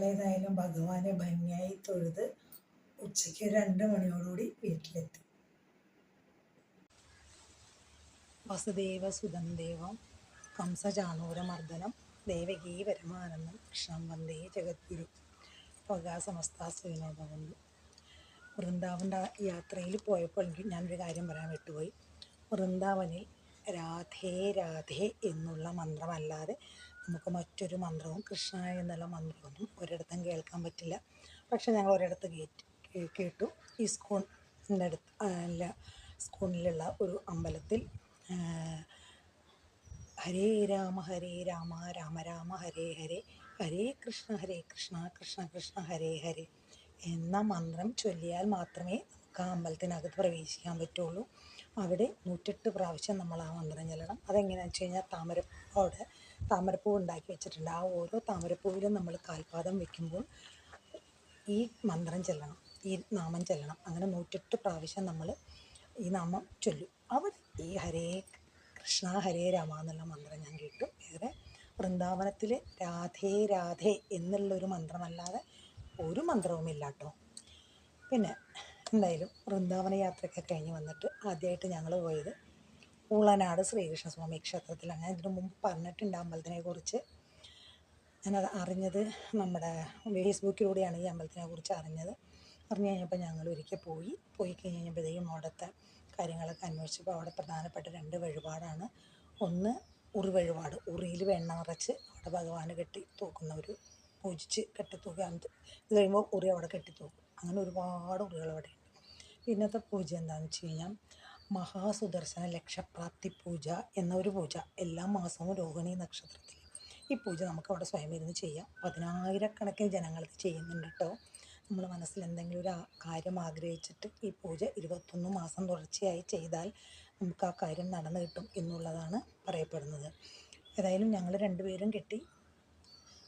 ഞങ്ങളേതായാലും ഭഗവാനെ ഭംഗിയായി തൊഴുത് ഉച്ചയ്ക്ക് രണ്ട് മണിയോടുകൂടി വീട്ടിലെത്തി. വസുദേവ സുതം ദേവം കംസചാണൂരമർദ്ദനം ദേവകീ പരമാനന്ദം കൃഷ്ണം വന്ദേ ജഗദ്ഗുരു സമസ്താസുവിനെ ഭവന്തു വൃന്ദാവൻ യാത്രയിൽ പോയപ്പോൾ എനിക്ക് ഞാനൊരു കാര്യം പറയാൻ വിട്ടുപോയി. വൃന്ദാവനിൽ രാധേ രാധേ എന്നുള്ള മന്ത്രമല്ലാതെ നമുക്ക് മറ്റൊരു മന്ത്രവും കൃഷ്ണ എന്നുള്ള മന്ത്രമൊന്നും ഒരിടത്തും കേൾക്കാൻ പറ്റില്ല. പക്ഷെ ഞങ്ങൾ ഒരിടത്ത് കേട്ട് കേട്ടു. ഈ സ്കൂളിന്റെ അടുത്ത് അല്ല സ്കൂളിലുള്ള ഒരു അമ്പലത്തിൽ ഹരേ രാമ ഹരേ രാമ രാമ രാമ ഹരേ ഹരേ ഹരേ കൃഷ്ണ ഹരേ കൃഷ്ണ കൃഷ്ണ കൃഷ്ണ ഹരേ ഹരേ എന്ന മന്ത്രം ചൊല്ലിയാൽ മാത്രമേ നമുക്ക് ആ അമ്പലത്തിനകത്ത് പ്രവേശിക്കാൻ പറ്റുള്ളൂ. അവിടെ നൂറ്റെട്ട് പ്രാവശ്യം നമ്മൾ ആ മന്ത്രം ചൊല്ലണം. അതെങ്ങനെയാണെന്ന് വെച്ച് കഴിഞ്ഞാൽ താമരപ്പൂവിടെ താമരപ്പൂ ഉണ്ടാക്കി വെച്ചിട്ടുണ്ട്. ആ ഓരോ താമരപ്പൂവിലും നമ്മൾ കാൽപാദം വെക്കുമ്പോൾ ഈ മന്ത്രം ചെല്ലണം ഈ നാമം ചെല്ലണം. അങ്ങനെ നൂറ്റെട്ട് പ്രാവശ്യം നമ്മൾ ഈ നാമം ചൊല്ലും. അവർ ഈ ഹരേ കൃഷ്ണ ഹരേ രാമ എന്നുള്ള മന്ത്രം ഞാൻ കേട്ടു. വേറെ വൃന്ദാവനത്തിൽ രാധേ രാധേ എന്നുള്ളൊരു മന്ത്രമല്ലാതെ ഒരു മന്ത്രവുമില്ല കേട്ടോ. പിന്നെ എന്തായാലും വൃന്ദാവന യാത്രയൊക്കെ കഴിഞ്ഞ് വന്നിട്ട് ആദ്യമായിട്ട് ഞങ്ങൾ പോയത് ഊളനാട് ശ്രീകൃഷ്ണസ്വാമി ക്ഷേത്രത്തിലാണ്. ഞാൻ ഇതിനു മുമ്പ് പറഞ്ഞിട്ടുണ്ട് അമ്പലത്തിനെ കുറിച്ച് ഞാനത് അറിഞ്ഞത് നമ്മുടെ ഫേസ്ബുക്കിലൂടെയാണ് ഈ അമ്പലത്തിനെ കുറിച്ച് അറിഞ്ഞത്. അറിഞ്ഞു കഴിഞ്ഞപ്പോൾ ഞങ്ങൾ ഒരിക്കൽ പോയി. പോയി കഴിഞ്ഞ് കഴിഞ്ഞപ്പോഴത്തേക്കും അവിടുത്തെ കാര്യങ്ങളൊക്കെ അന്വേഷിച്ചപ്പോൾ അവിടെ പ്രധാനപ്പെട്ട രണ്ട് വഴിപാടാണ്. ഒന്ന് ഉറി വഴിപാട്. ഉറിയിൽ വെണ്ണ നിറച്ച് അവിടെ ഭഗവാന് കെട്ടി തൂക്കുന്ന ഒരു പൂജിച്ച് കെട്ടിത്തൂക്കുക അത് ഇത് കഴിയുമ്പോൾ ഉറി അവിടെ കെട്ടിത്തൂക്കും അങ്ങനെ ഒരുപാട് ഉറികൾ അവിടെ ഉണ്ട്. പിന്നത്തെ പൂജ എന്താണെന്ന് വെച്ച് കഴിഞ്ഞാൽ മഹാസുദർശന ലക്ഷപ്രാപ്തി പൂജ എന്ന ഒരു പൂജ എല്ലാ മാസവും രോഹിണി നക്ഷത്രത്തിൽ. ഈ പൂജ നമുക്ക് അവിടെ സ്വയം ഇരുന്ന് ചെയ്യാം. പതിനായിരക്കണക്കിന് ജനങ്ങൾ ഇത് ചെയ്യുന്നുണ്ട് കേട്ടോ. നമ്മൾ മനസ്സിൽ എന്തെങ്കിലും ഒരു കാര്യം ആഗ്രഹിച്ചിട്ട് ഈ പൂജ ഇരുപത്തൊന്ന് മാസം തുടർച്ചയായി ചെയ്താൽ നമുക്ക് ആ കാര്യം നടന്നു കിട്ടും എന്നുള്ളതാണ് പറയപ്പെടുന്നത്. ഏതായാലും ഞങ്ങൾ രണ്ടുപേരും കെട്ടി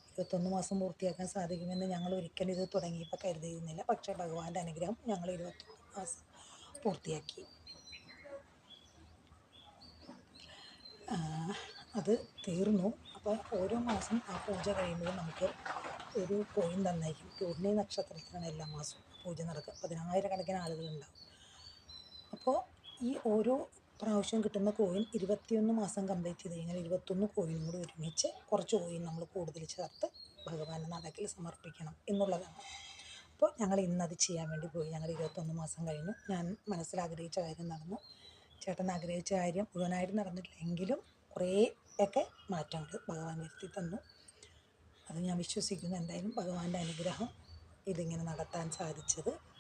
ഇരുപത്തൊന്ന് മാസം പൂർത്തിയാക്കാൻ സാധിക്കുമെന്ന് ഞങ്ങൾ ഒരിക്കലും ഇത് തുടങ്ങിയപ്പോൾ കരുതിയിരുന്നില്ല. പക്ഷേ ഭഗവാന്റെ അനുഗ്രഹം ഞങ്ങൾ ഇരുപത്തൊന്ന് മാസം പൂർത്തിയാക്കി ആ, അത് തീർന്നു. അപ്പോൾ ഓരോ മാസം ആ പൂജ കഴിയുമ്പോഴും നമുക്ക് ഒരു കോയിൻ തന്നേക്കും പൂർണി നക്ഷത്രത്തിലാണ് എല്ലാ മാസവും പൂജ നടക്കുക. പതിനായിരക്കണക്കിന് ആളുകളുണ്ടാവും അപ്പോൾ ഈ ഓരോ പ്രാവശ്യം കിട്ടുന്ന കോയിൻ ഇരുപത്തിയൊന്ന് മാസം കംപ്ലീറ്റ് ചെയ്ത് കഴിഞ്ഞാൽ ഇരുപത്തൊന്ന് കോയിനും കൂടി ഒരുമിച്ച് കുറച്ച് കോയിൻ നമ്മൾ കൂടുതൽ ചേർത്ത് ഭഗവാന്റെ നടക്കിൽ സമർപ്പിക്കണം എന്നുള്ളതാണ്. അപ്പോൾ ഞങ്ങൾ ഇന്നത് ചെയ്യാൻ വേണ്ടി പോയി. ഞങ്ങൾ ഇരുപത്തൊന്ന് മാസം കഴിഞ്ഞു. ഞാൻ മനസ്സിലാഗ്രഹിച്ച കാര്യം നടന്നു. ചേട്ടൻ ആഗ്രഹിച്ച കാര്യം മുഴുവനായിട്ട് നടന്നിട്ടില്ല എങ്കിലും കുറേ ഒക്കെ മാറ്റങ്ങൾ ഭഗവാൻ വരുത്തി തന്നു. അത് ഞാൻ വിശ്വസിക്കുന്നു. എന്തായാലും ഭഗവാന്റെ അനുഗ്രഹം ഇതിങ്ങനെ നടത്താൻ സാധിച്ചത്.